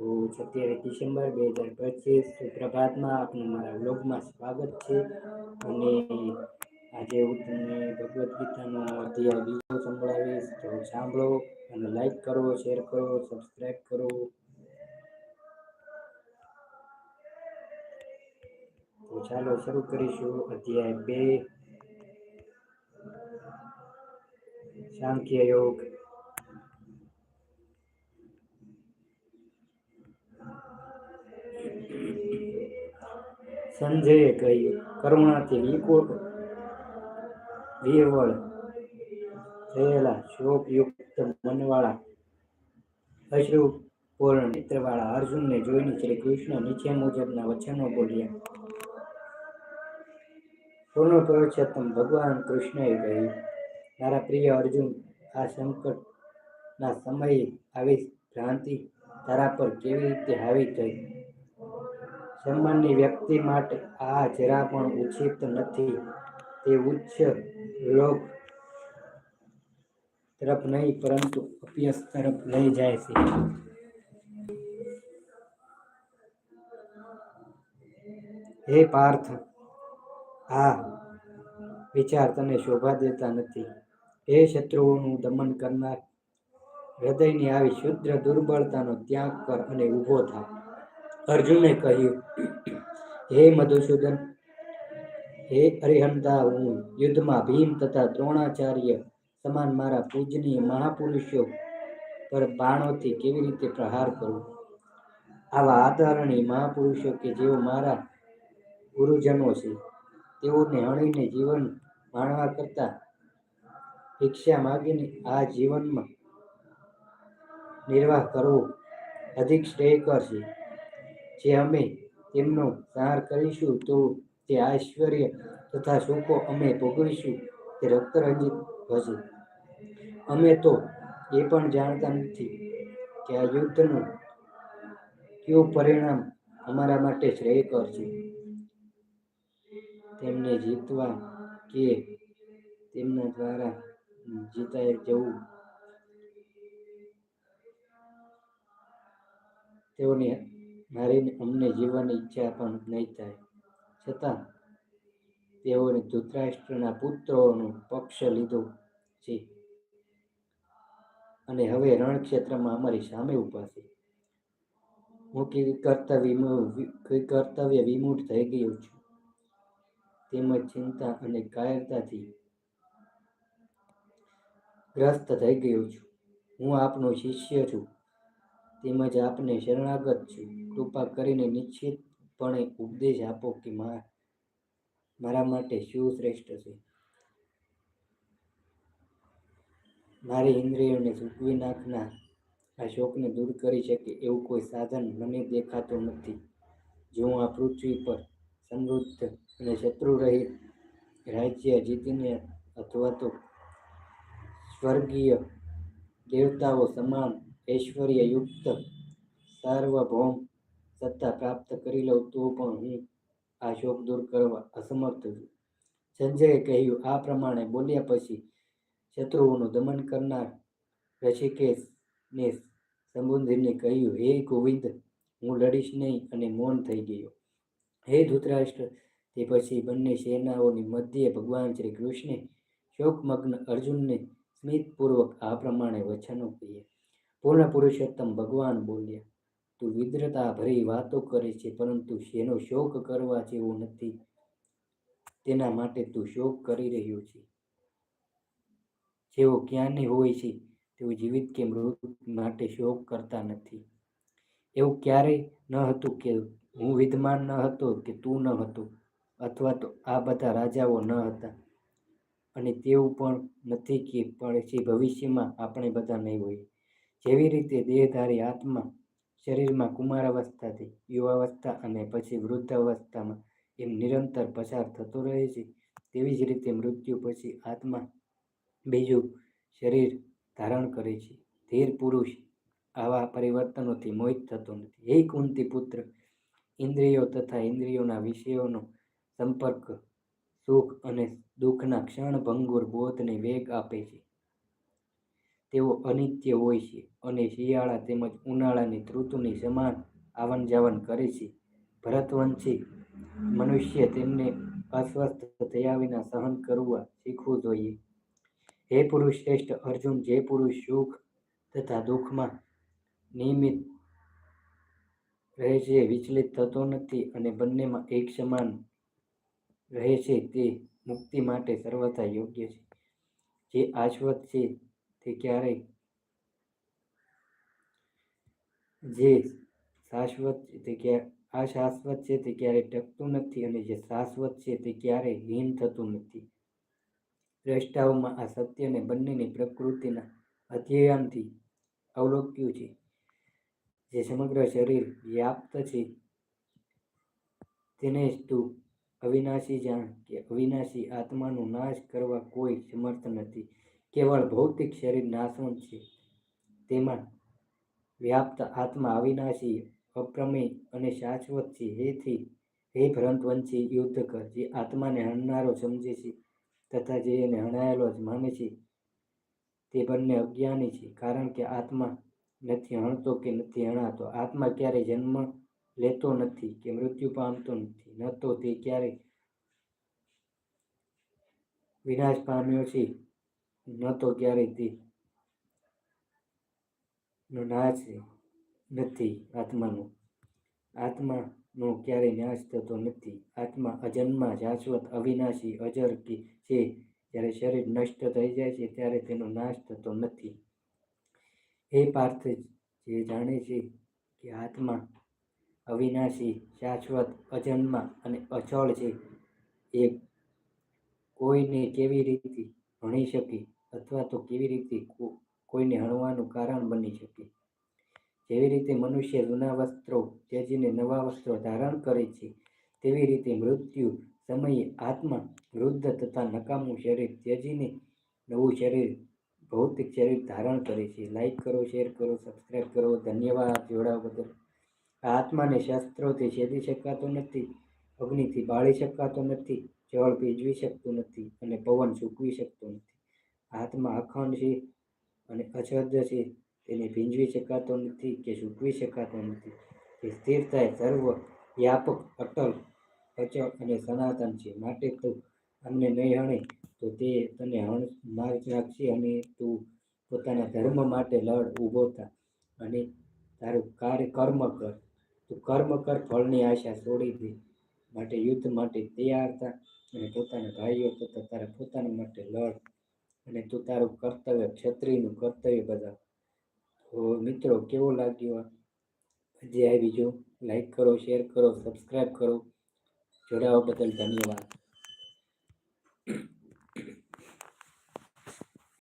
તો સત્યાવીસ ડિસેમ્બર બે હજાર પચીસ સુપ્રભાતમાં આપનું મારા વ્લોગમાં સ્વાગત છે. અને આજે હું તમને ભગવદ્ ગીતાનો અધ્યાય બીજો સંભળાવીશ. તો સાંભળો અને લાઈક કરો, શેર કરો, સબસ્ક્રાઈબ કરો. તો ચાલો શરૂ કરીશું અધ્યાય બે. સાંખ્ય યોગ. સંજયે કહ્યું, કરુણાથી વિપુલ વિહવળ થયેલા શોકયુક્ત મનવાળા અશ્રુ પૂર્ણ નેત્રવાળા અર્જુનને જોઈને શ્રી કૃષ્ણ નીચે મુજબના વચનો બોલ્યા. પૂર્ણ પુરુષોત્તમ ભગવાન કૃષ્ણએ કહ્યું, મારા પ્રિય અર્જુન, આ સંકટના સમયે આવી ભ્રાંતિ તારા પર કેવી રીતે હાવી થઈ? સન્માનની વ્યક્તિ માટે આ જરા પણ ઉચિત નથી. તે ઉચ્ચ લોક તરફ નહીં, પરંતુ અભ્યાસ તરફ લઈ જાય છે. હે પાર્થ, આ વિચાર તને શોભા દેતા નથી. હે શત્રુઓનું દમન કરનાર, હૃદયની આવી શુદ્ર દુર્બળતાનો ત્યાગ કર અને ઊભો થા. અર્જુને કહ્યું, હે મધુસૂદન, હે અરિહંતા, હું યુદ્ધમાં ભીમ તથા દ્રોણાચાર્ય સમાન મારા પૂજનીય મહાપુરુષો પર બાણોથી કેવી રીતે પ્રહાર કરું? આવા આદરણીય મહાપુરુષો કે જેઓ મારા ગુરુજનો છે, તેઓને હણીને જીવન માણવા કરતા ભિક્ષા માગીને આ જીવનમાં નિર્વાહ કરવો અધિક શ્રેયકર છે. જે અમે તેમનો સંહાર કરીશું તો તે ઐશ્વર્ય તથા સુખો અમે ભોગવીશું, તે રક્તરંજિત હશે. અમે તો એ પણ જાણતા નથી કે આ યુદ્ધનું કયું પરિણામ અમારા માટે શ્રેયકર છે. તેમને જીતવા કે તેમના દ્વારા જીતાય જવું, તેઓને મારીને અમને જીવવાની ઈચ્છા પણ નહીં થાય. છતાં તેઓને ધૃતરાષ્ટ્રના પુત્રોનો પક્ષ લીધો છે. અને હવે રણક્ષેત્રમાં અમારી સામે ઊભા છે. હું કે કર્તવ્ય કર્તવ્ય વિમૂઢ થઈ ગયો છું. તેમજ ચિંતા અને કાયરતાથી ગ્રસ્ત થઈ ગયો છું. હું આપનો શિષ્ય છું. તેમજ આપને શરણાગત છું. કૃપા કરીને નિશ્ચિતપણે ઉપદેશ આપો કે મારા માટે શું શ્રેષ્ઠ છે. મારી ઇન્દ્રિયોને સૂકવી નાખનાર આ શોકને દૂર કરી શકે એવું કોઈ સાધન મને દેખાતું નથી. જો હું આ પૃથ્વી પર સમૃદ્ધ અને શત્રુ રહિત રાજ્ય જીતીને અથવા તો સ્વર્ગીય દેવતાઓ સમાન ઐશ્વર્યયુક્ત સાર્વભૌમ સત્તા પ્રાપ્ત કરી લઉં તો પણ હું આ શોક દૂર કરવા અસમર્થ છું. સંજયે કહ્યું, આ પ્રમાણે બોલ્યા પછી શત્રુઓનું દમન કરનાર ઋષિકેશને સંબોધીને કહ્યું, હે ગોવિંદ, હું લડીશ નહીં અને મૌન થઈ ગયો. હે ધૃતરાષ્ટ્ર, તે પછી બંને સેનાઓની મધ્યે ભગવાન શ્રી કૃષ્ણે શોકમગ્ન અર્જુનને સ્મિતપૂર્વક આ પ્રમાણે વચનો કહ્યા. પૂર્ણ પુરુષોત્તમ ભગવાન બોલ્યા, તું વિદ્રતા ભરી વાતો કરે છે, પરંતુ શેનો શોક કરવા જેવો નથી. તેના માટે તું શોક કરી રહ્યો છે. જેઓ ક્યાંની હોય છે તેઓ જીવિત કે મૃત માટે શોક કરતા નથી. એવું ક્યારેય ન હતું કે હું વિદ્વાન ન હતો કે તું ન હતો, અથવા તો આ બધા રાજાઓ ન હતા. અને તેવું પણ નથી કે પછી ભવિષ્યમાં આપણે બધા નહીં હોય જેવી રીતે દેહધારી આત્મા શરીરમાં કુમારાવસ્થાથી યુવાવસ્થા અને પછી વૃદ્ધાવસ્થામાં એમ નિરંતર પસાર થતો રહે છે, તેવી જ રીતે મૃત્યુ પછી આત્મા બીજું શરીર ધારણ કરે છે. ધીર પુરુષ આવા પરિવર્તનોથી મોહિત થતો નથી. હે કુંતી પુત્ર, ઇન્દ્રિયો તથા ઇન્દ્રિયોના વિષયોનો સંપર્ક સુખ અને દુઃખના ક્ષણભંગુર બોધને વેગ આપે છે. તેઓ અનિત્ય હોય છે અને શિયાળા તેમજ ઉનાળાની ઋતુની સમાન આવન જાવન કરે છે. ભરતવંશી મનુષ્ય તેમને અસ્વસ્થ થયા વિના સહન કરવા શીખવું જોઈએ. હે પુરુષ શ્રેષ્ઠ અર્જુન, જે પુરુષ સુખ તથા દુઃખમાં નિયમિત રહે છે, વિચલિત થતો નથી અને બંનેમાં એક સમાન રહે છે તે મુક્તિ માટે સર્વથા યોગ્ય છે. જે આશ્વત છે તે ક્યારેય જે શાશ્વત છે તે ક્યારે અશાશ્વત છે તે ક્યારેય ટકતું નથી અને જે શાશ્વત છે તે ક્યારેય હીન થતું નથી. દ્રષ્ટાઓમાં આ સત્યને બંનેની પ્રકૃતિના અધ્યયનથી અવલોક્યું છે. જે સમગ્ર શરીર વ્યાપ્ત છે તેને જ તું અવિનાશી જાણ કે અવિનાશી આત્માનો નાશ કરવા કોઈ સમર્થ નથી. કેવળ ભૌતિક શરીર નાશવંત છે. તેમાં વ્યાપ્ત આત્મા અવિનાશી અપ્રમેય અને શાશ્વત છે. હેથી હે ભ્રંતવંશી, યુદ્ધ કર, જે આત્માને હણનારો સમજે છે તથા જે એને હણાયેલો જ માને છે, તે બંને અજ્ઞાની છે. કારણ કે આત્મા નથી હણતો કે નથી હણાતો. આત્મા ક્યારેય જન્મ લેતો નથી કે મૃત્યુ પામતો નથી. ન તો તે ક્યારેય વિનાશ પામ્યો છે. ન તો ક્યારેય તે નો નાશ નથી આત્માનો. આત્માનો ક્યારેય નાશ થતો નથી. આત્મા અજન્મા શાશ્વત અવિનાશી અજર કે છે. જ્યારે શરીર નષ્ટ થઈ જાય છે ત્યારે તેનો નાશ થતો નથી. હે પાર્થ જે જાણે છે કે આત્મા અવિનાશી, શાશ્વત, અજન્મા અને અચળ છે. એ કોઈને કેવી રીતે ભણી શકે અથવા તો કેવી રીતે કોઈને હણવાનું કારણ બની શકે? જેવી રીતે મનુષ્ય જૂના વસ્ત્રો ત્યજીને નવા વસ્ત્રો ધારણ કરે છે, તેવી રીતે મૃત્યુ સમયે આત્મા વૃદ્ધ તથા નકામું શરીર ત્યજીને નવું શરીર, ભૌતિક શરીર ધારણ કરે છે. લાઈક કરો શેર કરો સબસ્ક્રાઈબ કરો. ધન્યવાદ જોડાવ બદલ. આ આત્માને શસ્ત્રોથી છેદી શકાતો નથી, અગ્નિથી બાળી શકાતો નથી. જળ ભીજવી શકતું નથી અને પવન સૂકવી શકતો નથી. હાથમાં અખંડ છે અને અછદ છે, તેને ભીંજવી શકાતો નથી કે સૂકવી શકાતો નથી. તે સ્થિરતાએ સર્વ વ્યાપક અટલ, અચળ અને સનાતન છે. માટે તું અમને નહીં હણે તો તે તને હણ માર રાખશે અને તું પોતાના ધર્મ માટે લડ ઊભો થા અને તારું કાર્ય કર્મ કર. તું કર્મ કર, ફળની આશા છોડી દે. માટે યુદ્ધ માટે તૈયાર થા. અને પોતાના ભાઈઓ તથા તારા પોતાના માટે લડ. અને તું તારું કર્તવ્ય, ક્ષત્રિયનું કર્તવ્ય બધા તો મિત્રો, કેવો લાગ્યો હજી આવી જો. લાઈક કરો શેર કરો સબસ્ક્રાઈબ કરો. જોડાવા બદલ ધન્યવાદ.